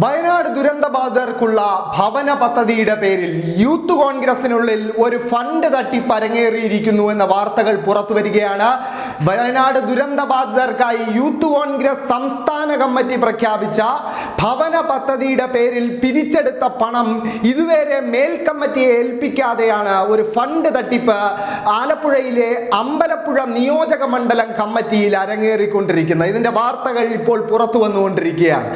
വയനാട് ദുരന്തബാധിതർക്കുള്ള ഭവന പദ്ധതിയുടെ പേരിൽ യൂത്ത് കോൺഗ്രസിനുള്ളിൽ ഒരു ഫണ്ട് തട്ടി പരങ്ങേറിയിരിക്കുന്നു എന്ന വാർത്തകൾ പുറത്തു വരികയാണ്. വയനാട് ദുരന്തബാധിതർക്കായി യൂത്ത് കോൺഗ്രസ് സംസ്ഥാന കമ്മിറ്റി പ്രഖ്യാപിച്ച ഭവന പദ്ധതിയുടെ പേരിൽ പിരിച്ചെടുത്ത പണം ഇതുവരെ മേൽ ഏൽപ്പിക്കാതെയാണ് ഒരു ഫണ്ട് തട്ടിപ്പ് ആലപ്പുഴയിലെ അമ്പലപ്പുഴ നിയോജക മണ്ഡലം കമ്മിറ്റിയിൽ അരങ്ങേറിക്കൊണ്ടിരിക്കുന്നത്. ഇതിന്റെ വാർത്തകൾ ഇപ്പോൾ പുറത്തു വന്നുകൊണ്ടിരിക്കുകയാണ്.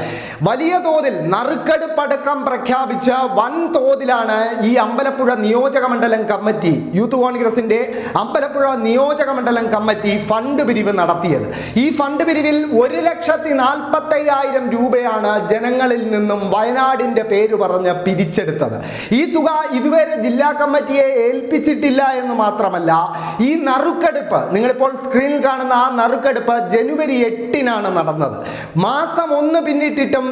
വലിയ തോതിൽ നറുക്കെടുപ്പടക്കം പ്രഖ്യാപിച്ച വൻ തോതിലാണ് ഈ അമ്പലപ്പുഴ നിയോജക മണ്ഡലം കമ്മിറ്റി യൂത്ത് കോൺഗ്രസിന്റെ അമ്പലപ്പുഴ നിയോജക മണ്ഡലം കമ്മിറ്റി ഫണ്ട് പിരിവ് നടത്തിയത്. ഈ ഫണ്ട് പിരിവിൽ ഒരു ലക്ഷത്തി നാൽപ്പത്തയ്യായിരം രൂപയാണ് ജനങ്ങളിൽ നിന്നും വയനാടിന്റെ പേര് പറഞ്ഞ് പിരിച്ചെടുത്തത്. ഈ തുക ഇതുവരെ ജില്ലാ കമ്മിറ്റിയെ ഏൽപ്പിച്ചിട്ടില്ല എന്ന് മാത്രമല്ല ഈ നറുക്കെടുപ്പ് നിങ്ങളിപ്പോൾ സ്ക്രീനിൽ കാണുന്ന ആ നറുക്കെടുപ്പ് ജനുവരി എട്ടിനാണ് നടന്നത്. മാസം ഒന്ന് പിന്നിട്ടിട്ടും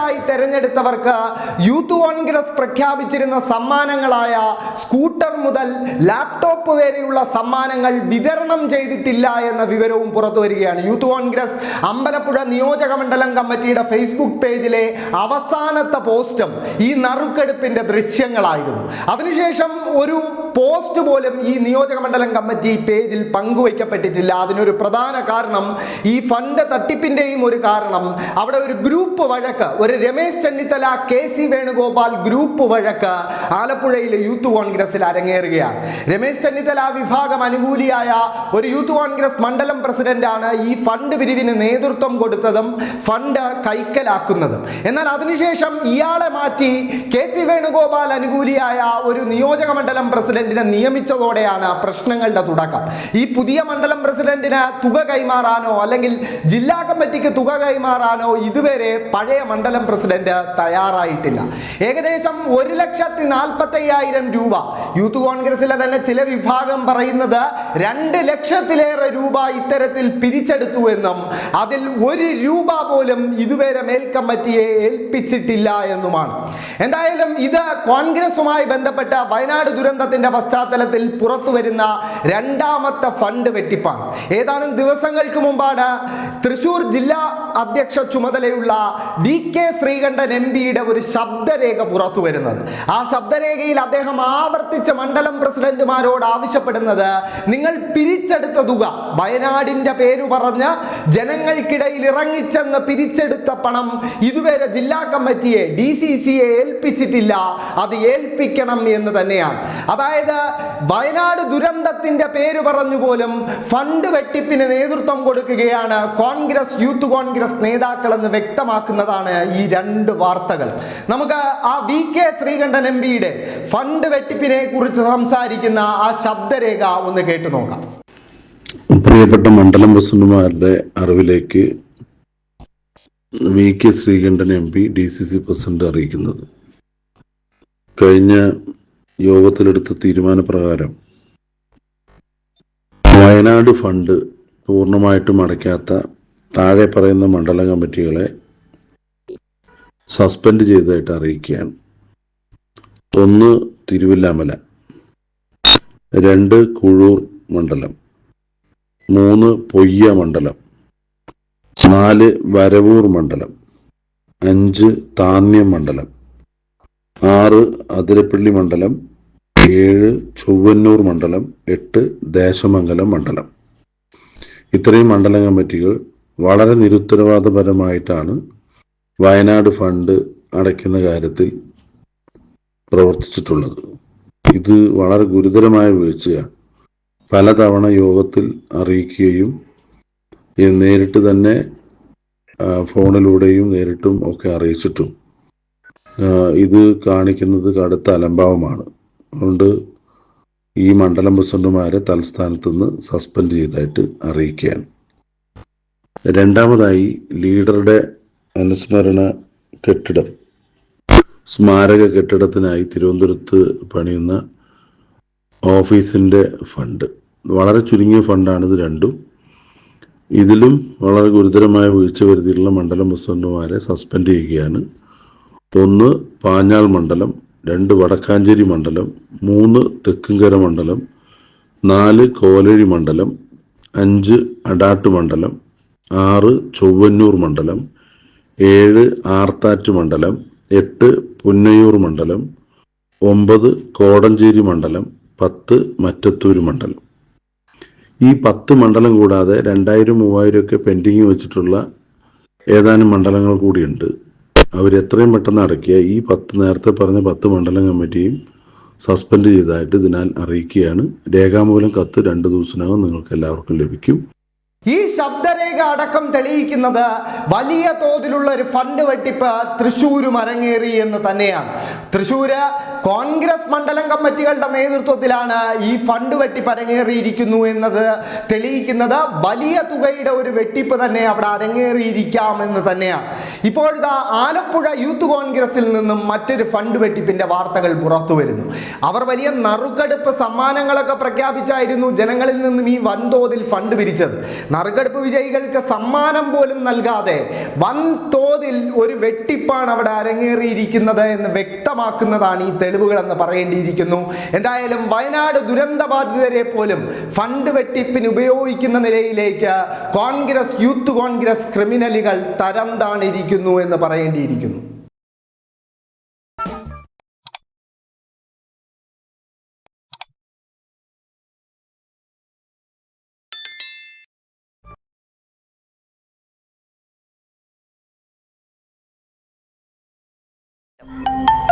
വിജയികളായി തെരഞ്ഞെടുത്തവർക്ക് യൂത്ത് കോൺഗ്രസ് പ്രഖ്യാപിച്ചിരുന്ന സമ്മാനങ്ങളായ സ്കൂട്ടർ മുതൽ ലാപ്ടോപ്പ് വരെയുള്ള സമ്മാനങ്ങൾ വിതരണം ചെയ്തിട്ടില്ല എന്ന വിവരവും പുറത്തു വരികയാണ്. യൂത്ത് കോൺഗ്രസ് അമ്പലപ്പുഴ നിയോജക മണ്ഡലം കമ്മിറ്റിയുടെ ഫേസ്ബുക്ക് പേജിലെ അവസാനത്തെ പോസ്റ്റും ഈ നറുക്കെടുപ്പിന്റെ ദൃശ്യങ്ങളായിരുന്നു. അതിനുശേഷം ഒരു പോസ്റ്റ് പോലും ഈ നിയോജക മണ്ഡലം കമ്മിറ്റി പേജിൽ പങ്കുവയ്ക്കപ്പെട്ടിട്ടില്ല. അതിനൊരു പ്രധാന കാരണം ഈ ഫണ്ട് തട്ടിപ്പിന്റെയും ഒരു കാരണം. അവിടെ ഒരു ഗ്രൂപ്പ് വഴക്ക്. ഒരു Ramesh Chennithala K C Venugopal group വഴക്ക് ആലപ്പുഴയിലെ യൂത്ത് കോൺഗ്രസിൽ അരങ്ങേറുകയാണ്. രമേശ് ചെന്നിത്തല വിഭാഗം അനുകൂലിയായ ഒരു യൂത്ത് കോൺഗ്രസ് മണ്ഡലം പ്രസിഡന്റാണ് ഈ ഫണ്ട് പിരിവിന് നേതൃത്വം കൊടുത്തതും ഫണ്ട് കൈക്കലാക്കുന്നതും. എന്നാൽ അതിനുശേഷം ഇയാളെ മാറ്റി കെ സി വേണുഗോപാൽ അനുകൂലിയായ ഒരു നിയോജക മണ്ഡലം പ്രസിഡന്റിനെ നിയമിച്ചതോടെയാണ് പ്രശ്നങ്ങളുടെ തുടക്കം. ഈ പുതിയ മണ്ഡലം പ്രസിഡന്റിന് തുക കൈമാറാനോ അല്ലെങ്കിൽ ജില്ലാ കമ്മിറ്റിക്ക് തുക കൈമാറാനോ ഇതുവരെ പഴയ മണ്ഡലം പ്രസിഡന്റ് തയ്യാറായിട്ടില്ല. ഏകദേശം ഒരു ലക്ഷത്തി നാൽപ്പത്തി അയ്യായിരം രൂപ. യൂത്ത് കോൺഗ്രസിലെ തന്നെ ചില വിഭാഗം പറയുന്നത് രണ്ട് ലക്ഷത്തിലേറെ രൂപ ഇത്തരത്തിൽ പിരിച്ചെടുത്തു എന്നും അതിൽ ഒരു രൂപ പോലും ഇതുവരെ മേൽ കമ്മിറ്റിയെ ഏൽപ്പിച്ചിട്ടില്ല എന്നുമാണ്. എന്തായാലും ഇത് കോൺഗ്രസുമായി ബന്ധപ്പെട്ട വയനാട് ദുരന്തത്തിന്റെ പശ്ചാത്തലത്തിൽ പുറത്തു വരുന്ന രണ്ടാമത്തെ ഫണ്ട് വെട്ടിപ്പാണ്. ഏതാനും ദിവസങ്ങൾക്ക് മുമ്പാണ് തൃശൂർ ജില്ലാ അധ്യക്ഷ ചുമതലയുള്ള വി കെ ശ്രീകണ്ഠൻ എം പിയുടെ ഒരു ശബ്ദരേഖ പുറത്തു വരുന്നത്. ആ ശബ്ദരേഖയിൽ അദ്ദേഹം ആവർത്തിച്ച് മണ്ഡലം പ്രസിഡന്റുമാരോട് ആവശ്യപ്പെടുന്നത് നിങ്ങൾ പിരിച്ചെടുത്ത തുക വയനാടിന്റെ പേരു പറഞ്ഞ് ജനങ്ങൾക്കിടയിൽ ഇറങ്ങിച്ചെന്ന് പിരിച്ചെടുത്ത പണം ഇതുവരെ ജില്ലാ കമ്മിറ്റിയെ ഡി സി സിയെ ഏൽപ്പിച്ചിട്ടില്ല. അത് ഏൽപ്പിക്കണം എന്ന് തന്നെയാണ്. അതായത് വയനാട് ദുരന്തത്തിന്റെ പേര് പറഞ്ഞു പോലും ഫണ്ട് വെട്ടിപ്പിന് നേതൃത്വം കൊടുക്കുകയാണ് കോൺഗ്രസ് യൂത്ത് കോൺഗ്രസ് നേതാക്കൾ എന്ന് വ്യക്തമാക്കുന്നതാണ് ഈ രണ്ട് വാർത്തകൾ. നമുക്ക് ആ വി കെ ശ്രീകണ്ഠൻ എം പിയുടെ ഫണ്ട് വെട്ടിപ്പിനെ കുറിച്ച് സംസാരിക്കുന്ന ആ ശബ്ദരേഖ ഒന്ന് കേട്ടു നോക്കാം. പ്രിയപ്പെട്ട മണ്ഡലം പ്രസിഡന്റുമാരുടെ അറിവിലേക്ക് V K Sreekandan M P D C C president അറിയിക്കുന്നത്. കഴിഞ്ഞ യോഗത്തിലെടുത്ത തീരുമാനപ്രകാരം വയനാട് ഫണ്ട് പൂർണമായിട്ടും അടയ്ക്കാത്ത താഴെ പറയുന്ന മണ്ഡല കമ്മിറ്റികളെ സസ്പെൻഡ് ചെയ്തതായിട്ട് അറിയിക്കുകയാണ്. ഒന്ന് തിരുവില്ലാമല രണ്ട് കുഴൂർ മണ്ഡലം മൂന്ന് പൊയ്യ മണ്ഡലം നാല് വരവൂർ മണ്ഡലം അഞ്ച് താന്യം മണ്ഡലം. ആറ് അതിരപ്പള്ളി മണ്ഡലം ഏഴ് ചൊവ്വന്നൂർ മണ്ഡലം എട്ട് ദേശമംഗലം മണ്ഡലം. ഇത്രയും മണ്ഡല കമ്മിറ്റികൾ വളരെ നിരുത്തരവാദപരമായിട്ടാണ് വയനാട് ഫണ്ട് അടയ്ക്കുന്ന കാര്യത്തിൽ പ്രവർത്തിച്ചിട്ടുള്ളത്. ഇത് വളരെ ഗുരുതരമായ വീഴ്ചയാണ്. പലതവണ യോഗത്തിൽ അറിയിക്കുകയും നേരിട്ട് തന്നെ ഫോണിലൂടെയും നേരിട്ടും ഒക്കെ അറിയിച്ചിട്ടും ഇത് കാണിക്കുന്നത് കടുത്ത അലംഭാവമാണ്. അതുകൊണ്ട് ഈ മണ്ഡലം പ്രസിഡന്റുമാരെ തലസ്ഥാനത്ത് നിന്ന് സസ്പെൻഡ് ചെയ്തായിട്ട് അറിയിക്കുകയാണ്. രണ്ടാമതായി ലീഡറുടെ അനുസ്മരണ കെട്ടിടം. സ്മാരക കെട്ടിടത്തിനായി തിരുവനന്തപുരത്ത് പണിയുന്ന ഓഫീസിന്റെ ഫണ്ട്. വളരെ ചുരുങ്ങിയ ഫണ്ടാണ് ഇത് രണ്ടും. ഇതിലും വളരെ ഗുരുതരമായ വീഴ്ച വരുത്തിയിട്ടുള്ള മണ്ഡലം പ്രസിഡന്റുമാരെ സസ്പെൻഡ് ചെയ്യുകയാണ് ഒന്ന് പാഞ്ഞാൾ മണ്ഡലം രണ്ട് വടക്കാഞ്ചേരി മണ്ഡലം മൂന്ന് തെക്കുംകര മണ്ഡലം നാല് കോലഴി മണ്ഡലം അഞ്ച് അടാട്ട് മണ്ഡലം ആറ് ചൊവ്വന്നൂർ മണ്ഡലം ഏഴ് ആർത്താറ്റ് മണ്ഡലം എട്ട് പുന്നയൂർ മണ്ഡലം ഒമ്പത് കോടഞ്ചേരി മണ്ഡലം പത്ത് മറ്റത്തൂർ മണ്ഡലം. ഈ പത്ത് മണ്ഡലം കൂടാതെ രണ്ടായിരം മൂവായിരം ഒക്കെ പെൻഡിങ് വെച്ചിട്ടുള്ള ഏതാനും മണ്ഡലങ്ങൾ കൂടിയുണ്ട്. അവർ എത്രയും പെട്ടെന്ന് അടക്കിയ ഈ പത്ത് നേരത്തെ പറഞ്ഞ പത്ത് മണ്ഡലം കമ്മിറ്റിയും സസ്പെൻഡ് ചെയ്തതായിട്ട് ഇതിനാൽ അറിയിക്കുകയാണ്. രേഖാമൂലം കത്ത് രണ്ട് ദിവസത്തിനകം നിങ്ങൾക്ക് എല്ലാവർക്കും ലഭിക്കും. ഈ ശബ്ദരേഖ അടക്കം തെളിയിക്കുന്നത് വലിയ തോതിലുള്ള ഒരു ഫണ്ട് വെട്ടിപ്പ് തൃശ്ശൂരും അരങ്ങേറി എന്ന് തന്നെയാണ്. തൃശ്ശൂര് കോൺഗ്രസ് മണ്ഡലം കമ്മിറ്റികളുടെ നേതൃത്വത്തിലാണ് ഈ ഫണ്ട് വെട്ടിപ്പ് അരങ്ങേറിയിരിക്കുന്നു എന്നത് തെളിയിക്കുന്നത്. വലിയ തുകയുടെ ഒരു വെട്ടിപ്പ് തന്നെ അവിടെ അരങ്ങേറിയിരിക്കാം എന്ന് തന്നെയാണ്. ഇപ്പോഴിതാ ആലപ്പുഴ യൂത്ത് കോൺഗ്രസിൽ നിന്നും മറ്റൊരു ഫണ്ട് വെട്ടിപ്പിന്റെ വാർത്തകൾ പുറത്തു വരുന്നു. അവർ വലിയ നറുക്കെടുപ്പ് സമ്മാനങ്ങളൊക്കെ പ്രഖ്യാപിച്ചായിരുന്നു ജനങ്ങളിൽ നിന്നും ഈ വൻതോതിൽ ഫണ്ട് പിരിച്ചത്. നറുക്കെടുപ്പ് വിജയികൾക്ക് സമ്മാനം പോലും നൽകാതെ വൻതോതിൽ ഒരു വെട്ടിപ്പാണ് അവിടെ അരങ്ങേറിയിരിക്കുന്നത് എന്ന് വ്യക്തമാക്കുന്നതാണ് ഈ തെളിവുകൾ എന്ന് പറയേണ്ടിയിരിക്കുന്നു. എന്തായാലും വയനാട് ദുരന്ത ബാധിതരെ പോലും ഫണ്ട് വെട്ടിപ്പിന് ഉപയോഗിക്കുന്ന നിലയിലേക്ക് കോൺഗ്രസ് യൂത്ത് കോൺഗ്രസ് ക്രിമിനലുകൾ തരം താണിരിക്കുന്നു എന്ന് പറയേണ്ടിയിരിക്കുന്നു. Yep.